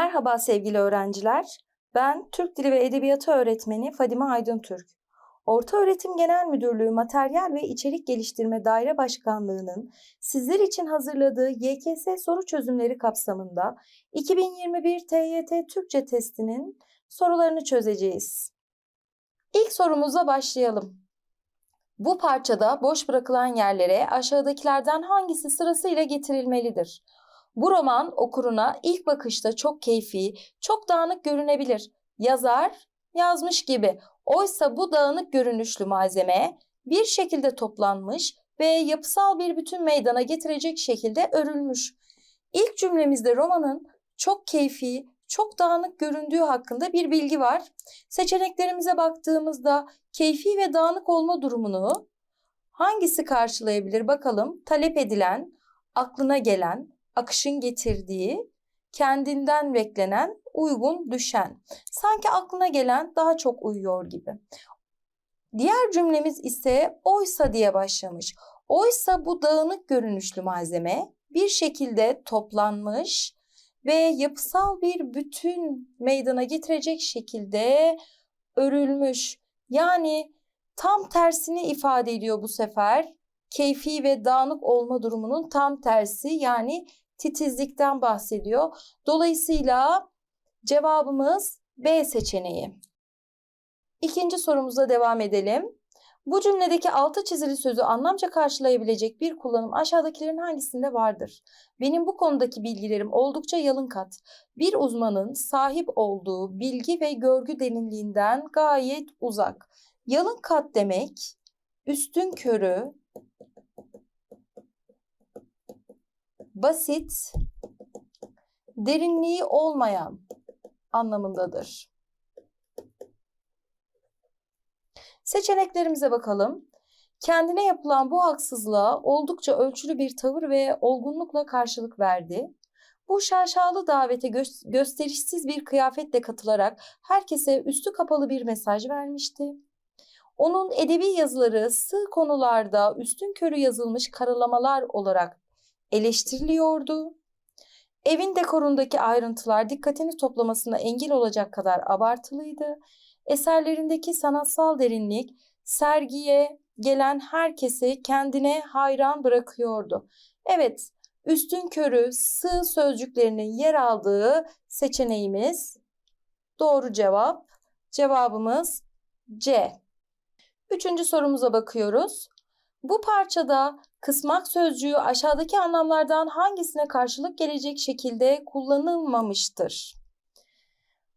Merhaba sevgili öğrenciler. Ben Türk Dili ve Edebiyatı öğretmeni Fadime Aydın Türk. Orta Öğretim Genel Müdürlüğü Materyal ve İçerik Geliştirme Daire Başkanlığı'nın sizler için hazırladığı YKS soru çözümleri kapsamında 2021 TYT Türkçe testinin sorularını çözeceğiz. İlk sorumuza başlayalım. Bu parçada boş bırakılan yerlere aşağıdakilerden hangisi sırasıyla getirilmelidir? Bu roman okuruna ilk bakışta çok keyfi, çok dağınık görünebilir. Yazar yazmış gibi. Oysa bu dağınık görünüşlü malzeme bir şekilde toplanmış ve yapısal bir bütün meydana getirecek şekilde örülmüş. İlk cümlemizde romanın çok keyfi, çok dağınık göründüğü hakkında bir bilgi var. Seçeneklerimize baktığımızda keyfi ve dağınık olma durumunu hangisi karşılayabilir bakalım. Talep edilen, aklına gelen, akışın getirdiği, kendinden beklenen, uygun düşen. Sanki aklına gelen daha çok uyuyor gibi. Diğer cümlemiz ise oysa diye başlamış. Oysa bu dağınık görünüşlü malzeme bir şekilde toplanmış ve yapısal bir bütün meydana getirecek şekilde örülmüş. Yani tam tersini ifade ediyor bu sefer. Keyfi ve dağınık olma durumunun tam tersi yani titizlikten bahsediyor. Dolayısıyla cevabımız B seçeneği. İkinci sorumuza devam edelim. Bu cümledeki altı çizili sözü anlamca karşılayabilecek bir kullanım aşağıdakilerin hangisinde vardır? Benim bu konudaki bilgilerim oldukça yalın kat. Bir uzmanın sahip olduğu bilgi ve görgü derinliğinden gayet uzak. Yalın kat demek üstün körü, basit, derinliği olmayan anlamındadır. Seçeneklerimize bakalım. Kendine yapılan bu haksızlığa oldukça ölçülü bir tavır ve olgunlukla karşılık verdi. Bu şaşalı davete gö- gösterişsiz bir kıyafetle katılarak herkese üstü kapalı bir mesaj vermişti. Onun edebi yazıları sığ konularda üstün körü yazılmış karalamalar olarak eleştiriliyordu. Evin dekorundaki ayrıntılar dikkatini toplamasına engel olacak kadar abartılıydı. Eserlerindeki sanatsal derinlik sergiye gelen herkesi kendine hayran bırakıyordu. Evet, üstün körü sığ sözcüklerinin yer aldığı seçeneğimiz doğru cevap. Cevabımız C. Üçüncü sorumuza bakıyoruz. Bu parçada kısmak sözcüğü aşağıdaki anlamlardan hangisine karşılık gelecek şekilde kullanılmamıştır?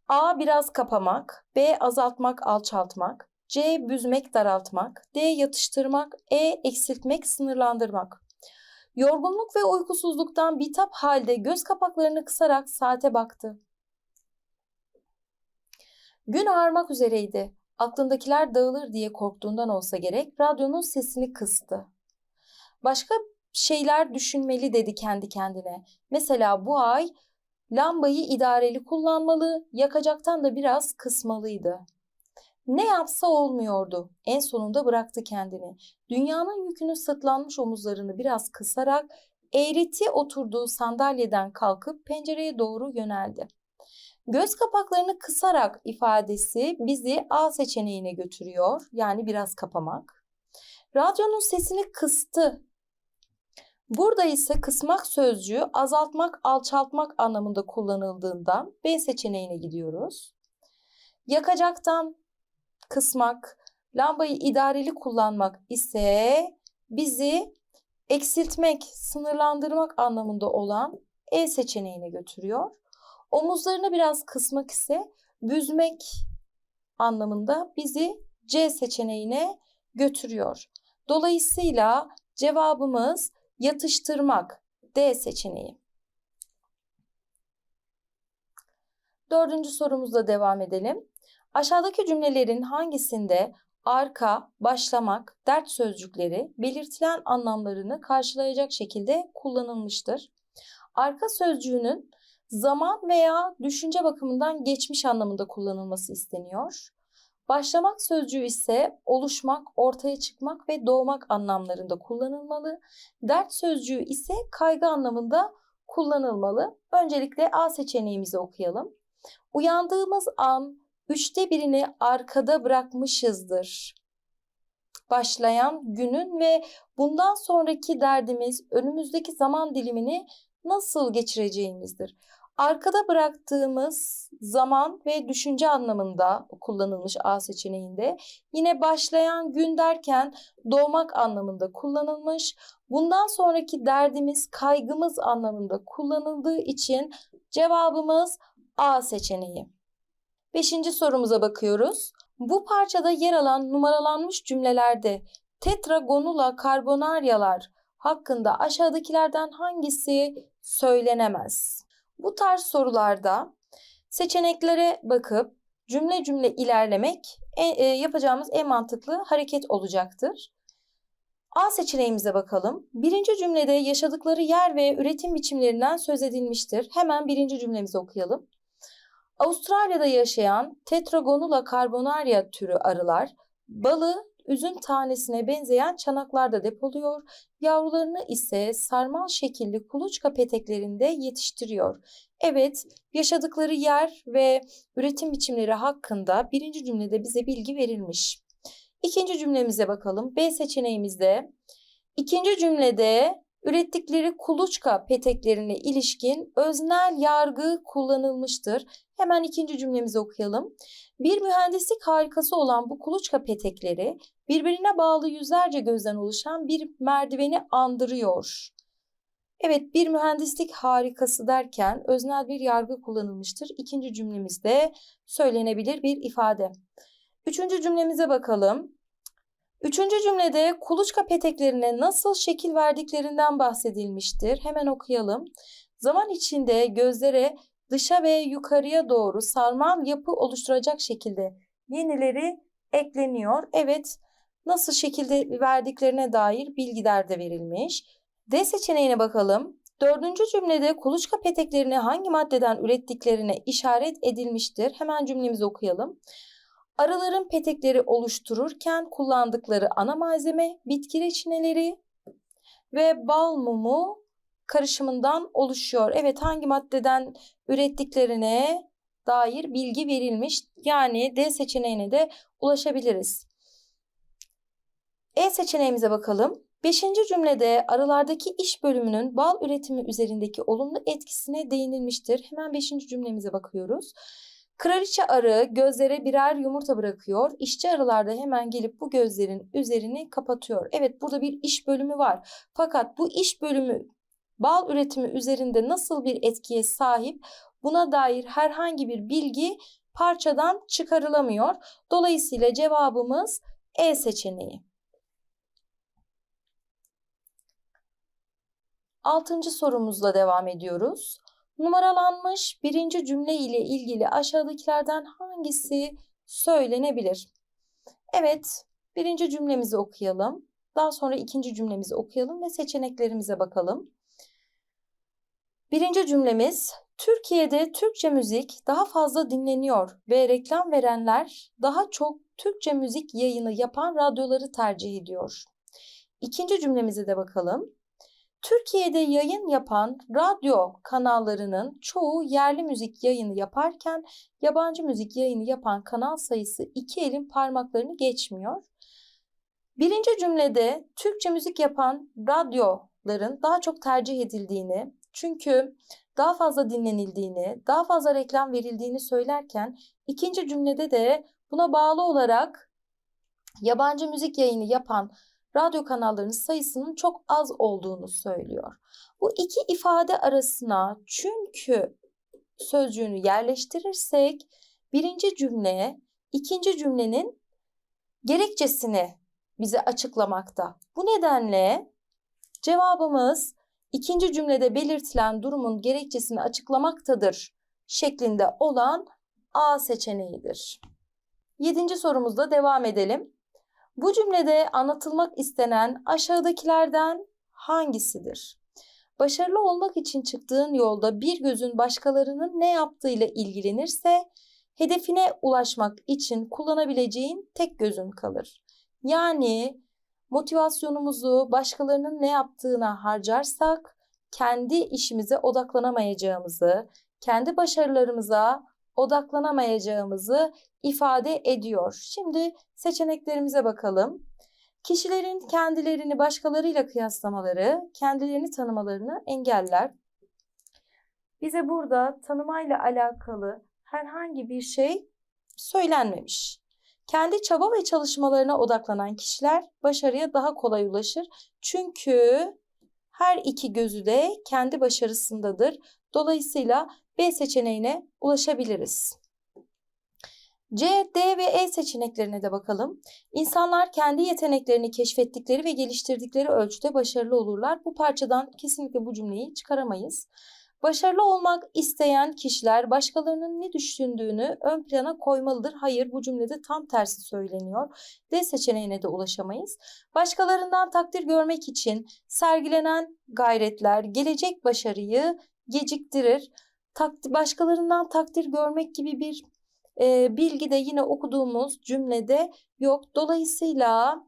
A. Biraz kapamak. B. Azaltmak, alçaltmak. C. Büzmek, daraltmak. D. Yatıştırmak. E. Eksiltmek, sınırlandırmak. Yorgunluk ve uykusuzluktan bitap halde göz kapaklarını kısarak saate baktı. Gün ağarmak üzereydi. Aklındakiler dağılır diye korktuğundan olsa gerek radyonun sesini kıstı. Başka şeyler düşünmeli dedi kendi kendine. Mesela bu ay lambayı idareli kullanmalı, yakacaktan da biraz kısmalıydı. Ne yapsa olmuyordu. En sonunda bıraktı kendini. Dünyanın yükünü sırtlanmış omuzlarını biraz kısarak eğreti oturduğu sandalyeden kalkıp pencereye doğru yöneldi. Göz kapaklarını kısarak ifadesi bizi A seçeneğine götürüyor. Yani biraz kapamak. Radyonun sesini kıstı. Burada ise kısmak sözcüğü azaltmak, alçaltmak anlamında kullanıldığından B seçeneğine gidiyoruz. Yakacaktan kısmak, lambayı idareli kullanmak ise bizi eksiltmek, sınırlandırmak anlamında olan E seçeneğine götürüyor. Omuzlarını biraz kısmak ise büzmek anlamında bizi C seçeneğine götürüyor. Dolayısıyla cevabımız yatıştırmak D seçeneği. Dördüncü sorumuzla devam edelim. Aşağıdaki cümlelerin hangisinde arka, başlamak, dert sözcükleri belirtilen anlamlarını karşılayacak şekilde kullanılmıştır? Arka sözcüğünün zaman veya düşünce bakımından geçmiş anlamında kullanılması isteniyor. Başlamak sözcüğü ise oluşmak, ortaya çıkmak ve doğmak anlamlarında kullanılmalı. Dert sözcüğü ise kaygı anlamında kullanılmalı? Öncelikle A seçeneğimizi okuyalım. Uyandığımız an üçte birini arkada bırakmışızdır. Başlayan günün ve bundan sonraki derdimiz önümüzdeki zaman dilimini nasıl geçireceğimizdir. Arkada bıraktığımız zaman ve düşünce anlamında kullanılmış A seçeneğinde. Yine başlayan gün derken doğmak anlamında kullanılmış. Bundan sonraki derdimiz, kaygımız anlamında kullanıldığı için cevabımız A seçeneği. Beşinci sorumuza bakıyoruz. Bu parçada yer alan numaralanmış cümlelerde tetragonula karbonaryalar hakkında aşağıdakilerden hangisi söylenemez? Bu tarz sorularda seçeneklere bakıp cümle cümle ilerlemek e, e, yapacağımız en mantıklı hareket olacaktır. A seçeneğimize bakalım. Birinci cümlede yaşadıkları yer ve üretim biçimlerinden söz edilmiştir. Hemen birinci cümlemizi okuyalım. Avustralya'da yaşayan Tetragonula carbonaria türü arılar balı üzüm tanesine benzeyen çanaklarda depoluyor, yavrularını ise sarmal şekilli kuluçka peteklerinde yetiştiriyor. Evet, yaşadıkları yer ve üretim biçimleri hakkında birinci cümlede bize bilgi verilmiş. İkinci cümlemize bakalım. B seçeneğimizde ikinci cümlede ürettikleri kuluçka peteklerine ilişkin öznel yargı kullanılmıştır. Hemen ikinci cümlemizi okuyalım. Bir mühendislik harikası olan bu kuluçka petekleri birbirine bağlı yüzlerce gözden oluşan bir merdiveni andırıyor. Evet bir mühendislik harikası derken öznel bir yargı kullanılmıştır. İkinci cümlemizde söylenebilir bir ifade. Üçüncü cümlemize bakalım. Üçüncü cümlede kuluçka peteklerine nasıl şekil verdiklerinden bahsedilmiştir. Hemen okuyalım. Zaman içinde gözlere dışa ve yukarıya doğru sarmal yapı oluşturacak şekilde yenileri ekleniyor. Evet nasıl şekilde verdiklerine dair bilgiler de verilmiş. D seçeneğine bakalım. Dördüncü cümlede kuluçka peteklerini hangi maddeden ürettiklerine işaret edilmiştir. Hemen cümlemizi okuyalım. Arıların petekleri oluştururken kullandıkları ana malzeme bitki reçineleri ve bal mumu karışımından oluşuyor. Evet hangi maddeden ürettiklerine dair bilgi verilmiş. Yani D seçeneğine de ulaşabiliriz. E seçeneğimize bakalım. Beşinci cümlede arılardaki iş bölümünün bal üretimi üzerindeki olumlu etkisine değinilmiştir. Hemen beşinci cümlemize bakıyoruz. Kraliçe arı gözlere birer yumurta bırakıyor. İşçi arılar da hemen gelip bu gözlerin üzerini kapatıyor. Evet burada bir iş bölümü var. Fakat bu iş bölümü bal üretimi üzerinde nasıl bir etkiye sahip buna dair herhangi bir bilgi parçadan çıkarılamıyor. Dolayısıyla cevabımız E seçeneği. Altıncı sorumuzla devam ediyoruz. Numaralanmış birinci cümle ile ilgili aşağıdakilerden hangisi söylenebilir? Evet, birinci cümlemizi okuyalım. Daha sonra ikinci cümlemizi okuyalım ve seçeneklerimize bakalım. Birinci cümlemiz Türkiye'de Türkçe müzik daha fazla dinleniyor ve reklam verenler daha çok Türkçe müzik yayını yapan radyoları tercih ediyor. İkinci cümlemize de bakalım. Türkiye'de yayın yapan radyo kanallarının çoğu yerli müzik yayını yaparken yabancı müzik yayını yapan kanal sayısı iki elin parmaklarını geçmiyor. Birinci cümlede Türkçe müzik yapan radyoların daha çok tercih edildiğini, çünkü daha fazla dinlenildiğini, daha fazla reklam verildiğini söylerken ikinci cümlede de buna bağlı olarak yabancı müzik yayını yapan radyo kanallarının sayısının çok az olduğunu söylüyor. Bu iki ifade arasına çünkü sözcüğünü yerleştirirsek birinci cümleye ikinci cümlenin gerekçesini bize açıklamakta. Bu nedenle cevabımız ikinci cümlede belirtilen durumun gerekçesini açıklamaktadır şeklinde olan A seçeneğidir. Yedinci sorumuzda devam edelim. Bu cümlede anlatılmak istenen aşağıdakilerden hangisidir? Başarılı olmak için çıktığın yolda bir gözün başkalarının ne yaptığıyla ilgilenirse hedefine ulaşmak için kullanabileceğin tek gözün kalır. Yani motivasyonumuzu başkalarının ne yaptığına harcarsak kendi işimize odaklanamayacağımızı, kendi başarılarımıza odaklanamayacağımızı ifade ediyor. Şimdi seçeneklerimize bakalım. Kişilerin kendilerini başkalarıyla kıyaslamaları, kendilerini tanımalarını engeller. Bize burada tanımayla alakalı herhangi bir şey söylenmemiş. Kendi çaba ve çalışmalarına odaklanan kişiler başarıya daha kolay ulaşır. Çünkü her iki gözü de kendi başarısındadır. Dolayısıyla B seçeneğine ulaşabiliriz. C, D ve E seçeneklerine de bakalım. İnsanlar kendi yeteneklerini keşfettikleri ve geliştirdikleri ölçüde başarılı olurlar. Bu parçadan kesinlikle bu cümleyi çıkaramayız. Başarılı olmak isteyen kişiler başkalarının ne düşündüğünü ön plana koymalıdır. Hayır bu cümlede tam tersi söyleniyor. D seçeneğine de ulaşamayız. Başkalarından takdir görmek için sergilenen gayretler gelecek başarıyı geciktirir. Takdir, başkalarından takdir görmek gibi bir e, bilgi de yine okuduğumuz cümlede yok. Dolayısıyla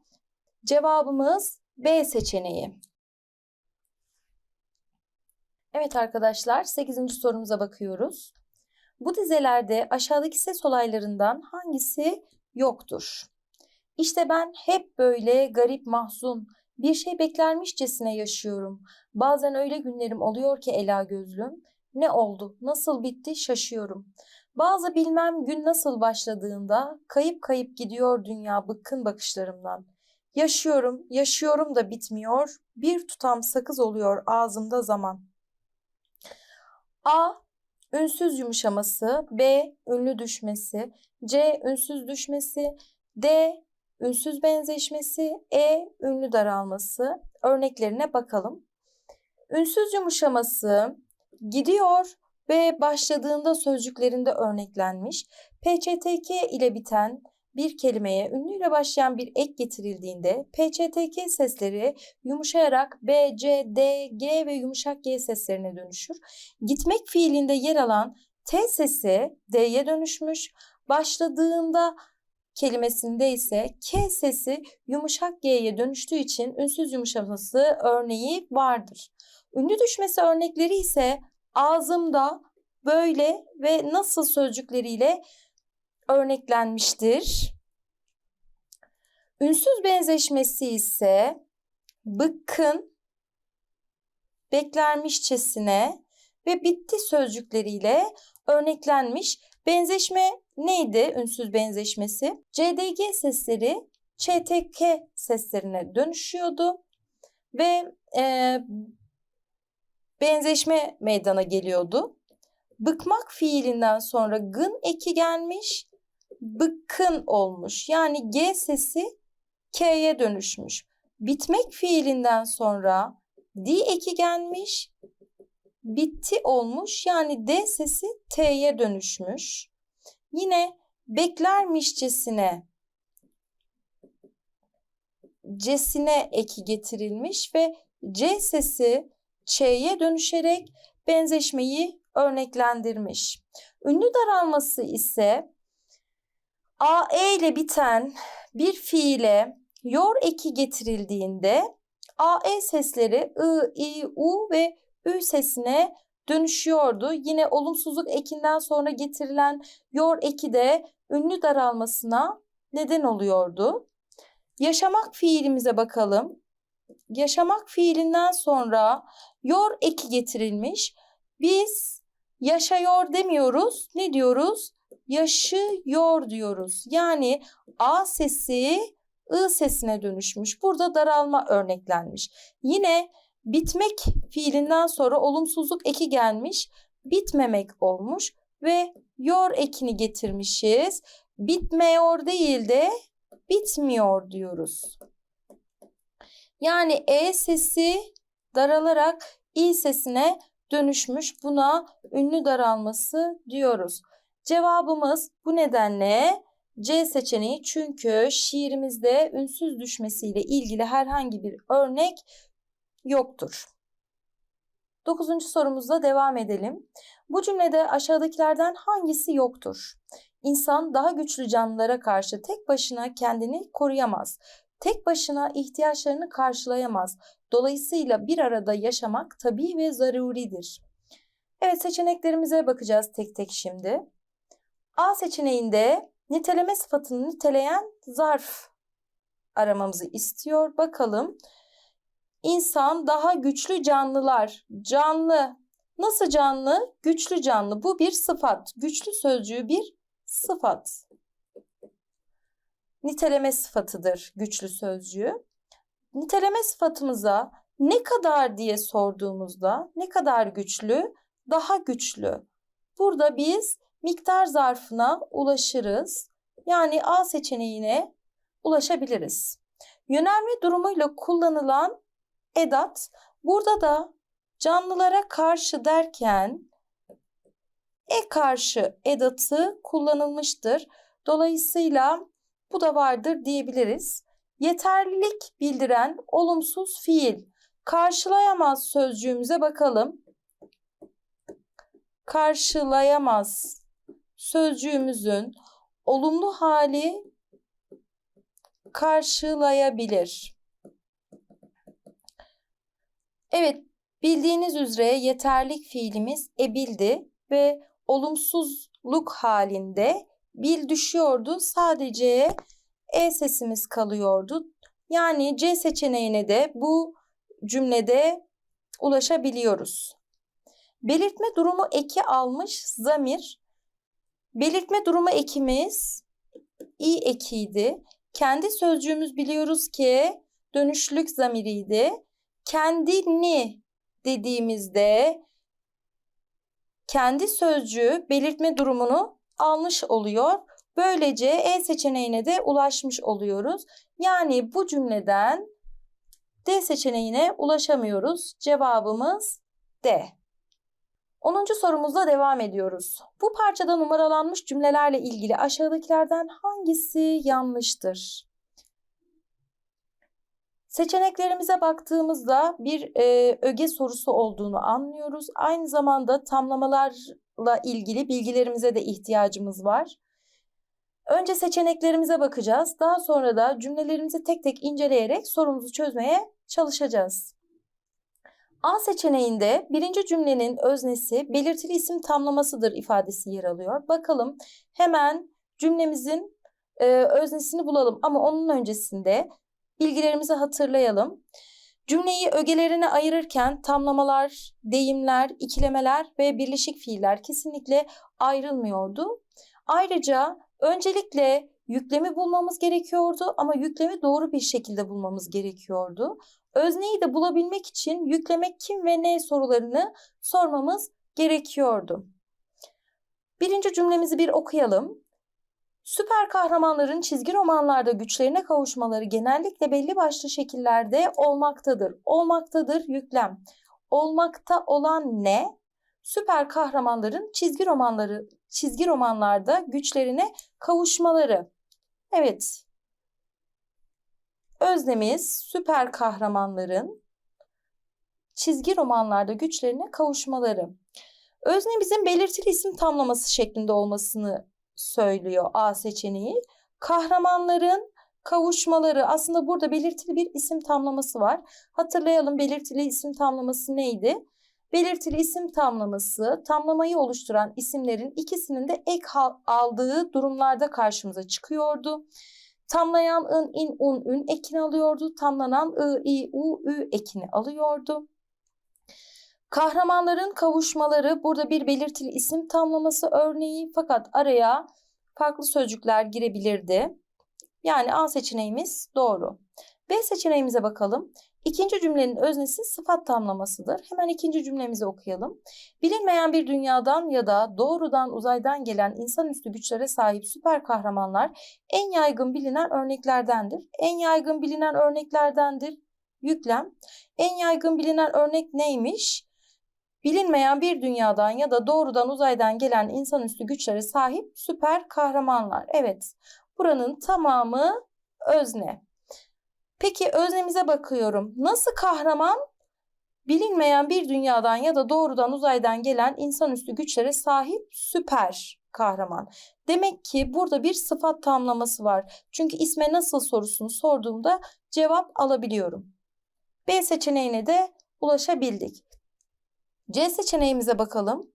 cevabımız B seçeneği. Evet arkadaşlar 8. sorumuza bakıyoruz. Bu dizelerde aşağıdaki ses olaylarından hangisi yoktur? İşte ben hep böyle garip mahzun, bir şey beklermişçesine yaşıyorum. Bazen öyle günlerim oluyor ki ela gözlüm. Ne oldu, nasıl bitti şaşıyorum. Bazı bilmem gün nasıl başladığında kayıp kayıp gidiyor dünya bıkkın bakışlarımdan. Yaşıyorum, yaşıyorum da bitmiyor. Bir tutam sakız oluyor ağzımda zaman. A. Ünsüz yumuşaması. B. Ünlü düşmesi. C. Ünsüz düşmesi. D. Ünsüz benzeşmesi. E. Ünlü daralması. Örneklerine bakalım. Ünsüz yumuşaması gidiyor ve başladığında sözcüklerinde örneklenmiş. PÇTK ile biten bir kelimeye ünlüyle başlayan bir ek getirildiğinde PÇTK sesleri yumuşayarak B, C, D, G ve yumuşak G seslerine dönüşür. Gitmek fiilinde yer alan T sesi D'ye dönüşmüş. Başladığında kelimesinde ise K sesi yumuşak G'ye dönüştüğü için ünsüz yumuşaması örneği vardır. Ünlü düşmesi örnekleri ise ağzımda böyle ve nasıl sözcükleriyle örneklenmiştir. Ünsüz benzeşmesi ise bıkkın, beklermişçesine ve bitti sözcükleriyle örneklenmiş. Benzeşme neydi ünsüz benzeşmesi? CDG sesleri ÇTK seslerine dönüşüyordu ve e, benzeşme meydana geliyordu. Bıkmak fiilinden sonra gın eki gelmiş, bıkkın olmuş. Yani G sesi K'ye dönüşmüş. Bitmek fiilinden sonra D eki gelmiş, bitti olmuş. Yani D sesi T'ye dönüşmüş. Yine beklermişçesine C'sine eki getirilmiş ve C sesi Ç'ye dönüşerek benzeşmeyi örneklendirmiş. Ünlü daralması ise AE ile biten bir fiile yor eki getirildiğinde AE sesleri I, I, U ve Ü sesine dönüşüyordu. Yine olumsuzluk ekinden sonra getirilen yor eki de ünlü daralmasına neden oluyordu. Yaşamak fiilimize bakalım. Yaşamak fiilinden sonra yor eki getirilmiş. Biz yaşıyor demiyoruz. Ne diyoruz? Yaşıyor diyoruz. Yani A sesi I sesine dönüşmüş. Burada daralma örneklenmiş. Yine bitmek fiilinden sonra olumsuzluk eki gelmiş. Bitmemek olmuş ve yor ekini getirmişiz. Bitmiyor değil de bitmiyor diyoruz. Yani E sesi daralarak İ sesine dönüşmüş. Buna ünlü daralması diyoruz. Cevabımız bu nedenle C seçeneği çünkü şiirimizde ünsüz düşmesiyle ilgili herhangi bir örnek yoktur. Dokuzuncu sorumuzla devam edelim. Bu cümlede aşağıdakilerden hangisi yoktur? İnsan daha güçlü canlılara karşı tek başına kendini koruyamaz. tek başına ihtiyaçlarını karşılayamaz. Dolayısıyla bir arada yaşamak tabii ve zaruridir. Evet seçeneklerimize bakacağız tek tek şimdi. A seçeneğinde niteleme sıfatını niteleyen zarf aramamızı istiyor. Bakalım. İnsan daha güçlü canlılar. Canlı. Nasıl canlı? Güçlü canlı. Bu bir sıfat. Güçlü sözcüğü bir sıfat. Niteleme sıfatıdır güçlü sözcüğü. Niteleme sıfatımıza ne kadar diye sorduğumuzda ne kadar güçlü? Daha güçlü. Burada biz miktar zarfına ulaşırız. Yani A seçeneğine ulaşabiliriz. Yönelme durumuyla kullanılan edat burada da canlılara karşı derken e karşı edatı kullanılmıştır. Dolayısıyla bu da vardır diyebiliriz. Yeterlilik bildiren olumsuz fiil. Karşılayamaz sözcüğümüze bakalım. Karşılayamaz sözcüğümüzün olumlu hali karşılayabilir. Evet, bildiğiniz üzere yeterlik fiilimiz ebildi ve olumsuzluk halinde bil düşüyordu. Sadece e sesimiz kalıyordu. Yani C seçeneğine de bu cümlede ulaşabiliyoruz. Belirtme durumu eki almış zamir. Belirtme durumu ekimiz i ekiydi. Kendi sözcüğümüz biliyoruz ki dönüşlük zamiriydi. Kendini dediğimizde kendi sözcüğü belirtme durumunu almış oluyor. Böylece E seçeneğine de ulaşmış oluyoruz. Yani bu cümleden D seçeneğine ulaşamıyoruz. Cevabımız D. 10. sorumuzla devam ediyoruz. Bu parçada numaralanmış cümlelerle ilgili aşağıdakilerden hangisi yanlıştır? Seçeneklerimize baktığımızda bir e, öge sorusu olduğunu anlıyoruz. Aynı zamanda tamlamalarla ilgili bilgilerimize de ihtiyacımız var. Önce seçeneklerimize bakacağız. Daha sonra da cümlelerimizi tek tek inceleyerek sorumuzu çözmeye çalışacağız. A seçeneğinde birinci cümlenin öznesi belirtili isim tamlamasıdır ifadesi yer alıyor. Bakalım hemen cümlemizin e, öznesini bulalım ama onun öncesinde bilgilerimizi hatırlayalım. Cümleyi ögelerine ayırırken tamlamalar, deyimler, ikilemeler ve birleşik fiiller kesinlikle ayrılmıyordu. Ayrıca öncelikle yüklemi bulmamız gerekiyordu ama yüklemi doğru bir şekilde bulmamız gerekiyordu. Özneyi de bulabilmek için yükleme kim ve ne sorularını sormamız gerekiyordu. Birinci cümlemizi bir okuyalım. Süper kahramanların çizgi romanlarda güçlerine kavuşmaları genellikle belli başlı şekillerde olmaktadır. Olmaktadır yüklem. Olmakta olan ne? Süper kahramanların çizgi romanları çizgi romanlarda güçlerine kavuşmaları. Evet. Öznemiz süper kahramanların çizgi romanlarda güçlerine kavuşmaları. Öznemizin belirtili isim tamlaması şeklinde olmasını söylüyor A seçeneği. Kahramanların kavuşmaları aslında burada belirtili bir isim tamlaması var. Hatırlayalım belirtili isim tamlaması neydi? Belirtili isim tamlaması tamlamayı oluşturan isimlerin ikisinin de ek aldığı durumlarda karşımıza çıkıyordu. Tamlayan ın, in, un, ün ekini alıyordu. Tamlanan ı, i, u, ü ekini alıyordu. Kahramanların kavuşmaları burada bir belirtili isim tamlaması örneği fakat araya farklı sözcükler girebilirdi. Yani A seçeneğimiz doğru. B seçeneğimize bakalım. İkinci cümlenin öznesi sıfat tamlamasıdır. Hemen ikinci cümlemizi okuyalım. Bilinmeyen bir dünyadan ya da doğrudan uzaydan gelen insanüstü güçlere sahip süper kahramanlar en yaygın bilinen örneklerdendir. En yaygın bilinen örneklerdendir yüklem. En yaygın bilinen örnek neymiş? Bilinmeyen bir dünyadan ya da doğrudan uzaydan gelen insanüstü güçlere sahip süper kahramanlar. Evet, buranın tamamı özne. Peki öznemize bakıyorum. Nasıl kahraman? Bilinmeyen bir dünyadan ya da doğrudan uzaydan gelen insanüstü güçlere sahip süper kahraman. Demek ki burada bir sıfat tamlaması var. Çünkü isme nasıl sorusunu sorduğumda cevap alabiliyorum. B seçeneğine de ulaşabildik. C seçeneğimize bakalım.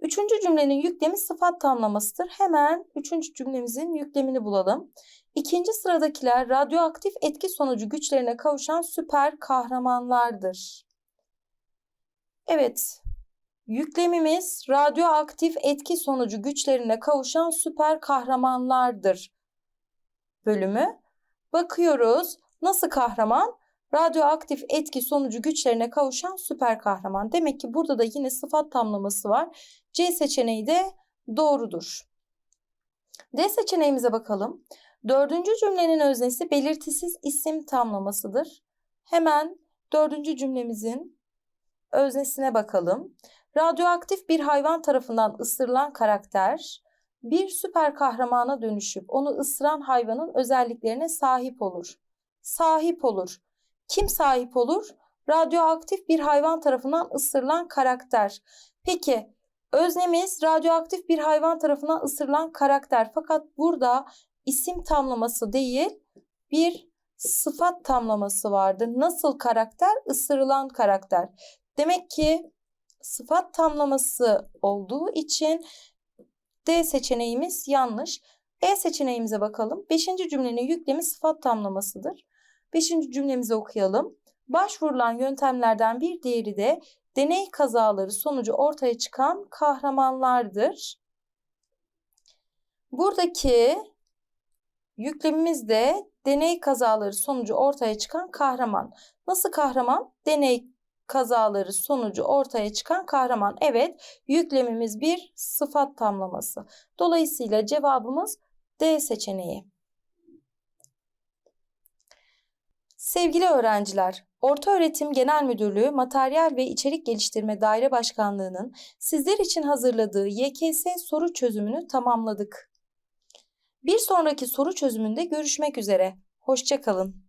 Üçüncü cümlenin yüklemi sıfat tamlamasıdır. Hemen üçüncü cümlemizin yüklemini bulalım. İkinci sıradakiler radyoaktif etki sonucu güçlerine kavuşan süper kahramanlardır. Evet, yüklemimiz radyoaktif etki sonucu güçlerine kavuşan süper kahramanlardır bölümü. Bakıyoruz nasıl kahraman? Radyoaktif etki sonucu güçlerine kavuşan süper kahraman. Demek ki burada da yine sıfat tamlaması var. C seçeneği de doğrudur. D seçeneğimize bakalım. Dördüncü cümlenin öznesi belirtisiz isim tamlamasıdır. Hemen dördüncü cümlemizin öznesine bakalım. Radyoaktif bir hayvan tarafından ısırılan karakter bir süper kahramana dönüşüp onu ısıran hayvanın özelliklerine sahip olur. Sahip olur. Kim sahip olur? Radyoaktif bir hayvan tarafından ısırılan karakter. Peki öznemiz radyoaktif bir hayvan tarafından ısırılan karakter. Fakat burada isim tamlaması değil bir sıfat tamlaması vardı. Nasıl karakter? Isırılan karakter. Demek ki sıfat tamlaması olduğu için D seçeneğimiz yanlış. E seçeneğimize bakalım. Beşinci cümlenin yüklemi sıfat tamlamasıdır. Beşinci cümlemizi okuyalım. Başvurulan yöntemlerden bir diğeri de deney kazaları sonucu ortaya çıkan kahramanlardır. Buradaki yüklemimiz de deney kazaları sonucu ortaya çıkan kahraman. Nasıl kahraman? Deney kazaları sonucu ortaya çıkan kahraman. Evet, yüklemimiz bir sıfat tamlaması. Dolayısıyla cevabımız D seçeneği. Sevgili öğrenciler, Ortaöğretim Genel Müdürlüğü Materyal ve İçerik Geliştirme Daire Başkanlığı'nın sizler için hazırladığı YKS soru çözümünü tamamladık. Bir sonraki soru çözümünde görüşmek üzere. Hoşçakalın.